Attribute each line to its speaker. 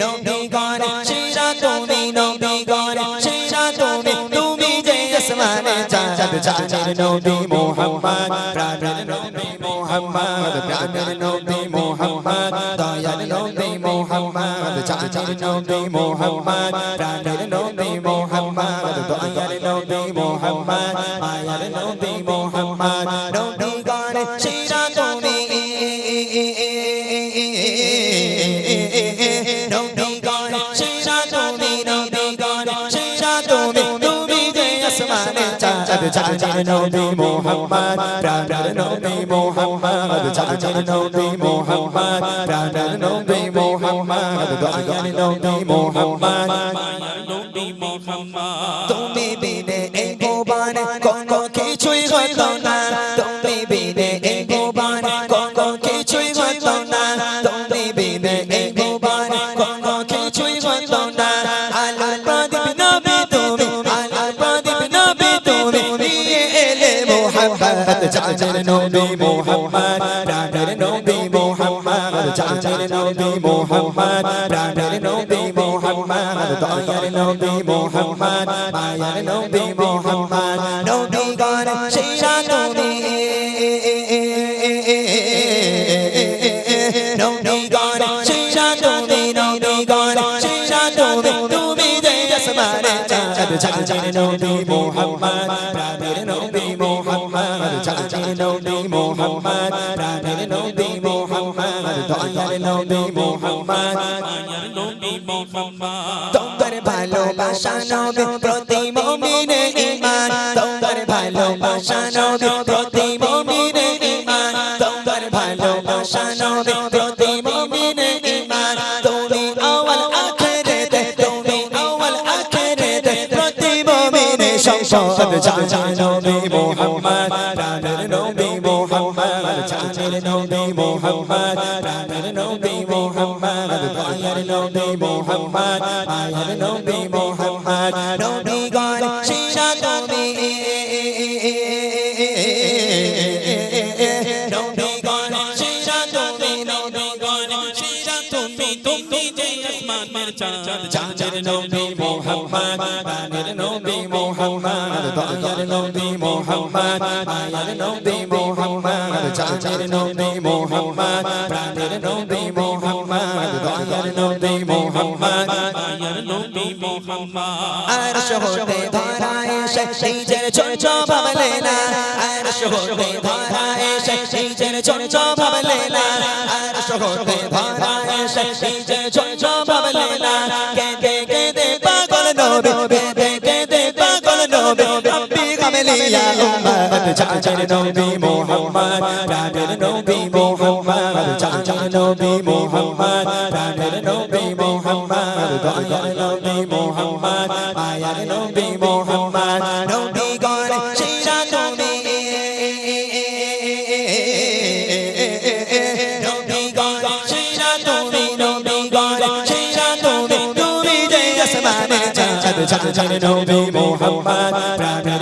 Speaker 1: নবী গণ শিরা তুমি নবী গণ শিরা তুমি তুমি যে আসমানে চাঁদ, চাঁদের নবী মোহাম্মদ, প্রাণের নবী মোহাম্মদ, প্রাণের নবী মোহাম্মদ দয়ার নবী মোহাম্মদ, চাঁদের নবী মোহাম্মদ, প্রাণের নবী মোহাম্মদ দয়ার নবী মোহাম্মদ আয়ার নবী মোহাম্মদ তুমি নবী গান শিরা তুমি তুমি যে আসমানে চাঁদ। চাঁদের নবী মোহাম্মদ প্রাণের নবী মোহাম্মদ চাঁদের নবী মোহাম্মদ প্রাণের নবী মোহাম্মদ দয়ার নবী মোহাম্মদ।
Speaker 2: নবী মোহাম্মদ।
Speaker 1: তুমি বিনে এলে মোহাম্মদ চাচের নবী মোহাম্মদ প্রাণের নবী মোহাম্মদ চাচের নবী মোহাম্মদ প্রাণের নবী মোহাম্মদ দয়ার নবী মোহাম্মদ মায়ার নবী মোহাম্মদ নবী গান শিরা নবী চাঁদ চাঁদের নবী ভালোবাসা নবী প্রতি মুমিনে ঈমান তোমার ভালোবাসা নবী মুমিনে সংসদ জান নবী মোহাম্মদ প্রাণের নবী মোহাম্মদ চাচের নবী মোহাম্মদ প্রাণের নবী মোহাম্মদ দয়ার নবী মোহাম্মদ আয়ার নবী মোহাম্মদ নবী গান শিরা তুমি নবী গান শিরা তুমি নবী গান শিরা তুমি
Speaker 2: তুমি যে আসমানের চাঁদ
Speaker 1: চাচের নবী মোহাম্মদ প্রাণের নবী মোহাম্মদ দয়ার নবী মোহাম্মদ আয়ার নবী মোহাম্মদ চাচের নবী মোহাম্মদ প্রাণের নবী মোহাম্মদ দয়ার নবী মোহাম্মদ
Speaker 2: মায়ার নবী মোহাম্মদ
Speaker 1: আর শহরে ধরায় সে নিজের ছোট ভাবলে না আর শহরে ধরায় সে নিজের ছোট ভাবলে না আর শহরে ধরায় সে নিজের ছোট ভাবলে না কে কে কে দে পাগল নবে কামলিয়া উম্মত চাচের নবী মোহাম্মদ প্রাণের নবী মোহাম্মদ চাচের নবী মোহাম্মদ প্রাণের নবী মোহাম্মদ দয়ার নবী মোহাম্মদ আয়ার নবী মোহাম্মদ নবী গণ শিরা তুমি নবী গণ শিরা তুমি নবী গণ শিরা তুমি তুমি যে আসমানে চাঁদ চাঁদের নবী মোহাম্মদ